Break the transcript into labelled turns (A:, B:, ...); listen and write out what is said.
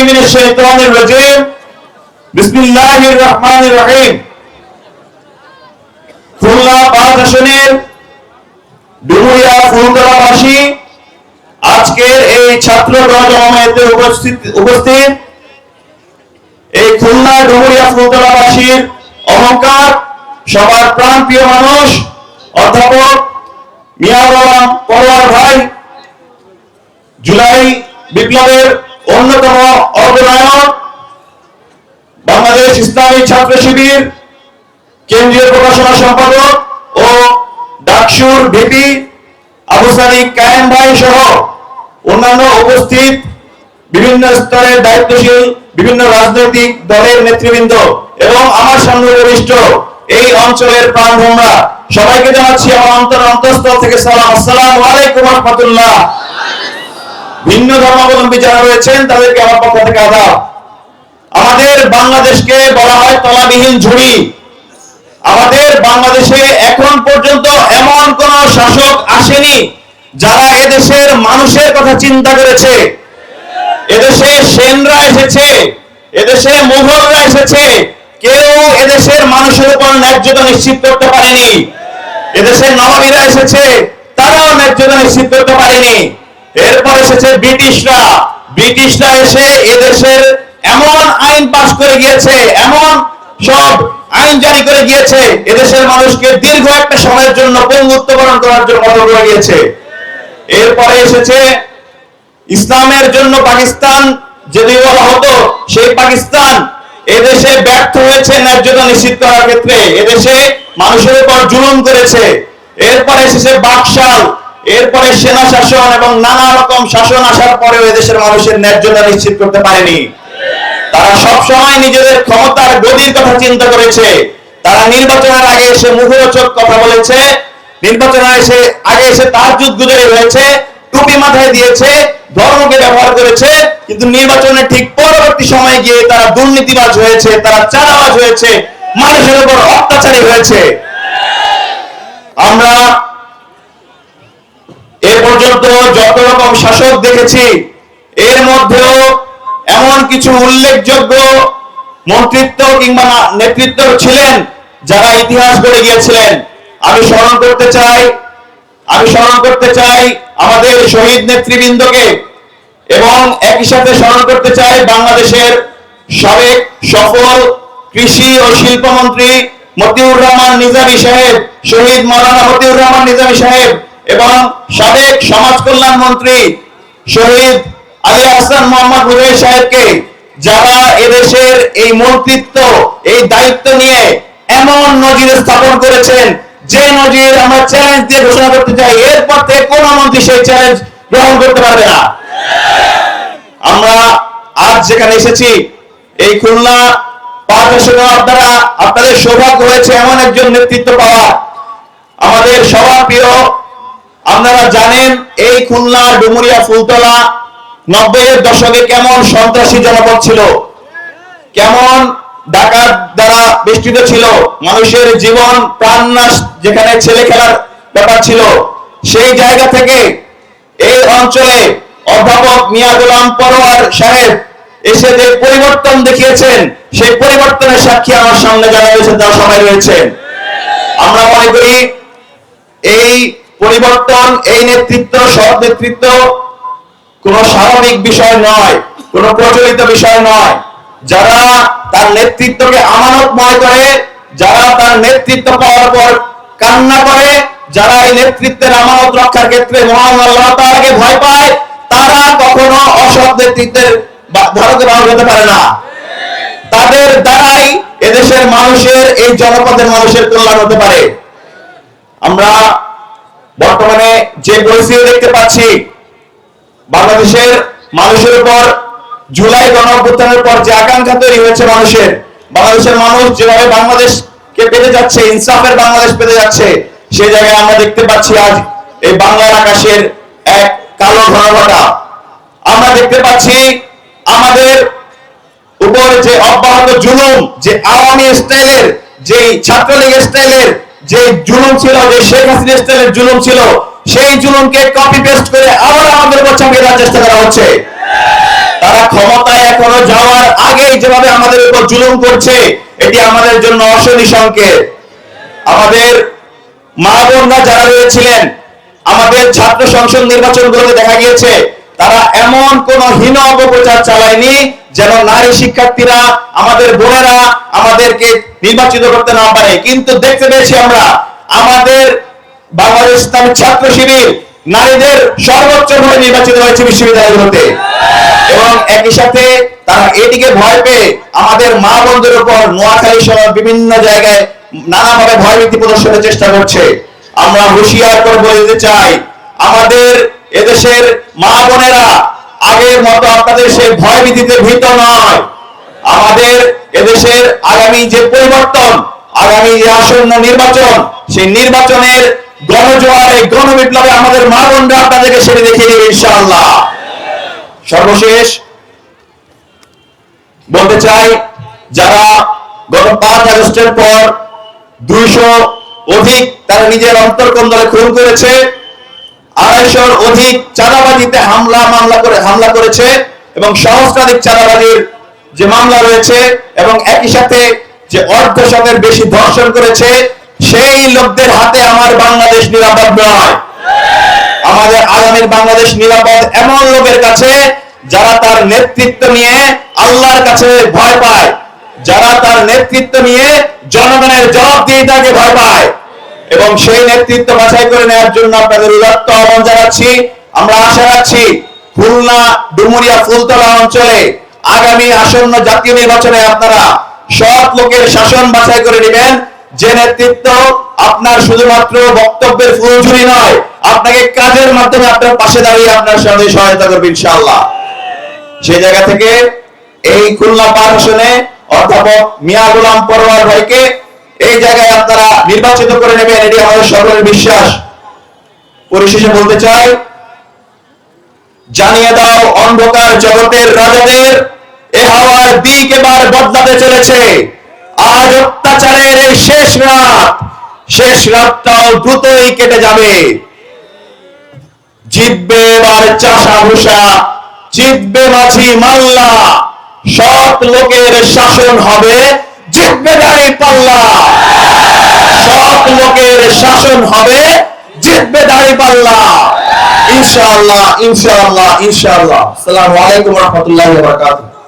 A: من الشيطان الرجيم بسم الله الرحمن الرحيم খুলনা পাঁচ আসনের ডুমুরিয়া ফুলতলাবাসী আজকের এই ছাত্র জমায়েতে উপস্থিত উপস্থিত এই খুলনা ডুমুরিয়া ফুলতলাবাসীর অহংকার সবার প্রাণ প্রিয় মানুষ অধ্যাপক মিয়া গোলাম পরোয়ার ভাই জুলাই বিপ্লবের অন্যতম অর্ধনায়ক বাংলাদেশ ইসলামী ছাত্র শিবির কেন্দ্রীয় প্রকাশনা সম্পাদক ও ডাকসুর ভিপি আবু সাদিক কায়েম ভাই সহ অন্যান্য উপস্থিত বিভিন্ন স্তরের দায়িত্বশীল বিভিন্ন রাজনৈতিক দলের নেতৃবৃন্দ এবং আমার সামনে উপবিষ্ট এই অঞ্চলের প্রাণ ভোমরা সবাইকে জানাচ্ছি আমার অন্তর অন্তঃস্থল থেকে সালাম। আসসালামু আলাইকুম রহমতুল্লাহ। ভিন্ন ধর্মাবলম্বী যারা রয়েছেন, তাদেরকে আমার পক্ষ থেকে আদাব। আমাদের বাংলাদেশকে বলা হয় তলাবিহীন ঝুড়ি। আমাদের বাংলাদেশে এখন পর্যন্ত এমন কোন শাসক আসেনি যারা এদেশের মানুষের কথা চিন্তা করেছে। এদেশে সেনরা এসেছে, এদেশে মুঘলরা এসেছে। কেউ এদেশের মানুষের উপর ন্যায্যতা নিশ্চিত করতে পারেনি। এদেশের নবাবীরা এসেছে, তারাও ন্যায্যতা নিশ্চিত করতে পারেনি। এরপর এসেছে ব্রিটিশরা। ব্রিটিশরা এসে এদেশের এমন আইন পাশ করে গিয়েছে, এমন সব আইন জারি করে গিয়েছে, এদেশের মানুষকে দীর্ঘ একটা সময়ের জন্য পঙ্গুত্বকরণ করার জন্য কত করে গিয়েছে। এরপরে এসেছে ইসলামের জন্য পাকিস্তান যদি বলা হতো, সেই পাকিস্তান এদেশে ব্যর্থ হয়েছে ন্যায্যতা নিশ্চিত করার ক্ষেত্রে। এদেশে মানুষের উপর জুলুম করেছে। এরপরে এসেছে বাকশাল। এরপরে সেনা শাসন এবং নানা রকম শাসন আসার পরেও এদেশের মানুষের ন্যায্যতা নিশ্চিত করতে পারেনি। তারা সব সময় নিজেদের ক্ষমতার গদির কথা চিন্তা করেছে। তারা নির্বাচনের আগে এসে মুখরোচক কথা বলেছে। নির্বাচনের এসে, আগে এসে তার যুদ্ধ গুজারি হয়েছে, টুপি মাথায় দিয়েছে, ধর্মকে ব্যবহার করেছে, কিন্তু নির্বাচনের ঠিক পরবর্তী সময়ে গিয়ে তারা দুর্নীতিবাজ হয়েছে, তারা চাঁদাবাজ হয়েছে, মানুষের উপর অত্যাচারী হয়েছে। আমরা পর্যন্ত যত রকম শাসক দেখেছি, এর মধ্যেও এমন কিছু উল্লেখযোগ্য মন্ত্রিত্ব কিংবা নেতৃত্ব ছিলেন যারা ইতিহাস গড়ে গিয়েছিলেন। আমি স্মরণ করতে চাই, আমি স্মরণ করতে চাই আমাদের শহীদ নেতৃবৃন্দকে এবং একই সাথে স্মরণ করতে চাই বাংলাদেশের সাবেক সফল কৃষি ও শিল্পমন্ত্রী মতিউর রহমান নিজামী সাহেব, শহীদ মাওলানা মতিউর রহমান নিজামী সাহেব এবং সাবেক সমাজ কল্যাণ মন্ত্রী শহীদ আলী হাসান মোহাম্মদ হুজাই সাহেবকে যারা এদেশের এই মন্ত্রিত্ব, এই দায়িত্ব নিয়ে এমন নজির স্থাপন করেছেন, যে নজির আমরা চ্যালেঞ্জ দিয়ে ঘোষণা করতে চাই, এরপর থেকে কোন মন্ত্রী সেই চ্যালেঞ্জ গ্রহণ করতে পারবে না। আমরা আজ যেখানে এসেছি, এই খুলনা আসনে আপনারা আপনাদের সৌভাগ্য হয়েছে এমন একজন নেতৃত্ব পাওয়া আমাদের সবার প্রিয় আপনারা জানেন এই খুলনা ডুমুরিয়া ফুলতলা নব্বই এর দশকে কেমন সন্ত্রাসী জনপদ ছিল? কেমন ডাকাত দ্বারা বেষ্টিত ছিল? মানুষের জীবন প্রাণনাশ যেখানে ছেলে খেলার ব্যাপার ছিল, সেই জায়গা থেকে এই অঞ্চলে অধ্যাপক মিয়া গোলাম পরোয়ার সাহেব এসে যে পরিবর্তন দেখিয়েছেন, সেই পরিবর্তনের সাক্ষী আমার সামনে যারা রয়েছেন তারা সবাই রয়েছেন আমরা মনে করি এই পরিবর্তন, এই নেতৃত্ব, সৎ নেতৃত্ব কোন স্বাভাবিক বিষয় নয়, কোন প্রচলিত বিষয় নয়। যারা তার নেতৃত্বকে আমানত মনে করে, যারা তার নেতৃত্ব পাওয়ার পর কান্না করে, যারা এই নেতৃত্বের আমানত রক্ষার ক্ষেত্রে মহান আল্লাহ ভয় পায়, তারা কখনো অসৎ নেতৃত্বের ধারকে বাহক হতে পারে না। তাদের দ্বারাই এদেশের মানুষের, এই জনপদের মানুষের কল্যাণ হতে পারে। আমরা বর্তমানে যে পরিস্থিতি দেখতে পাচ্ছি, বাংলাদেশের মানুষের উপর, জুলাই গণ পর যে আকাঙ্ক্ষা তৈরি হয়েছে মানুষের, বাংলাদেশের মানুষ যেভাবে বাংলাদেশকে পেতে যাচ্ছে, ইনসাফের বাংলাদেশ পেতে যাচ্ছে, সেই জায়গায় আমরা দেখতে পাচ্ছি আজ এই বাংলার আকাশের এক কালো ঘনঘটা। আমরা দেখতে পাচ্ছি আমাদের উপর যে অব্যাহত জুলুম, যে আওয়ামী স্টাইলের যে ছাত্রলীগ স্টাইলের যে জুলুম ছিল, যে শেখ হাসিনা স্টাইলের জুলুম ছিল, সেই জুলুমকে কপি পেস্ট করে আবার আমাদের উপর চাপিয়ে দেওয়ার চেষ্টা করা হচ্ছে। তারা ক্ষমতায় এখনও যাওয়ার আগেই যেভাবে আমাদের উপর জুলুম করছে, এটি আমাদের জন্য অশনি সংকেত। আমাদের মা বোনরা যারা রয়েছিলেন, আমাদের ছাত্র সংসদ নির্বাচনগুলোতে দেখা গিয়েছে, তারা এমন কোন হীন অপপ্রচার চালায়নি যেন নারী শিক্ষার্থীরা, আমাদের বোনেরা আমাদেরকে নির্বাচিত করতে না পারে। কিন্তু দেখতে পেয়েছি আমরা, আমাদের বাংলাদেশ ইসলামী ছাত্র শিবির নারীদের সর্বোচ্চ ভাবে নির্বাচিত হয়েছে বিশ্ববিদ্যালয়গুলোতে। এবং একই সাথে তারা এটিকে ভয় পেয়ে আমাদের মা বোনদের উপর নোয়াখালী সহ বিভিন্ন জায়গায় নানাভাবে ভয়ভীতি প্রদর্শনের চেষ্টা করছে। আমরা হুঁশিয়ার করে বলে দিতে চাই, আমাদের এদেশের মা বোনেরা আগের মতো আপনাদের সেই ভয়ভীতিতে ভীত নয়। আমাদের এদেশের আগামী যে পরিবর্তন, আগামী যে আসন্ন নির্বাচন, সেই নির্বাচনের গণজোয়ারে, গণবিপ্লবে আমাদের মা বোনরা আপনাদেরকে সেটা দেখিয়ে দেবে ইনশাআল্লাহ। সর্বশেষ বলতে চাই, যারা গত পাঁচ আগস্টের পর দুইশো অধিক তারা নিজের অন্তর্কন্দলে খুন করেছে আড়াইশোর অধিক চাঁদাবাজিতে হামলা, মামলা করে, হামলা করেছে এবং সহস্রাধিক চাঁদাবাজির যে মামলা রয়েছে এবং একই সাথে যে অর্ধ শতের বেশি ধর্ষণ করেছে, সেই লোকদের হাতে আমার বাংলাদেশ নিরাপদ নয়। আমাদের আগামীর বাংলাদেশ নিরাপদ এমন লোকের কাছে যারা তার নেতৃত্ব নিয়ে আল্লাহর কাছে ভয় পায়, যারা তার নেতৃত্ব নিয়ে জনগণের জবাবদিহিতাকে ভয় পায়। এবং সেই নেতৃত্ব বাছাই করে নেওয়ার জন্য আপনাদের উদাত্ত আহ্বান জানাচ্ছি। আমরা আশা রাখছি খুলনা ডুমুরিয়া ফুলতলা অঞ্চলে আগামী আসন্ন জাতীয় নির্বাচনে আপনারা সৎ লোকের শাসন বাছাই করে নেবেন। যে নেতৃত্ব আপনার শুধুমাত্র বক্তব্যের ফুলঝুরি নয়, আপনাকে কাজের মাধ্যমে আপনার পাশে দাঁড়িয়ে আপনার সঙ্গে সহায়তা করবে ইনশাআল্লাহ। সেই জায়গা থেকে এই খুলনা পার আসনে অধ্যাপক মিয়া গোলাম পরোয়ার ভাইকে এই জায়গায় আপনারা নির্বাচিত করে নেবেন, এটি আমাদের সকলের বিশ্বাস। পরিশেষে বলতে চাই, জানিয়ে দাও, অন্ধকার জগতের রাজাদের এ হাওয়ার দিক এবার বদলাতে চলেছে। আজ অত্যাচারের এই শেষ রাত, শেষ রাতটাও দ্রুতই কেটে যাবে। জিতবে এবার চাষা ভূষা, জিতবে মাঝি মাল্লা। সৎ লোকের শাসন হবে জিতবে দাঁড়ি পাল্লা। সব লোকের শাসন হবে জিতবে দাঁড়ি পাল্লা। ইনশাআল্লাহ ইনশাআল্লাহ ইনশাআল্লাহ। আসসালামু আলাইকুম ওয়া রাহমাতুল্লাহি ওয়া বারাকাতুহু।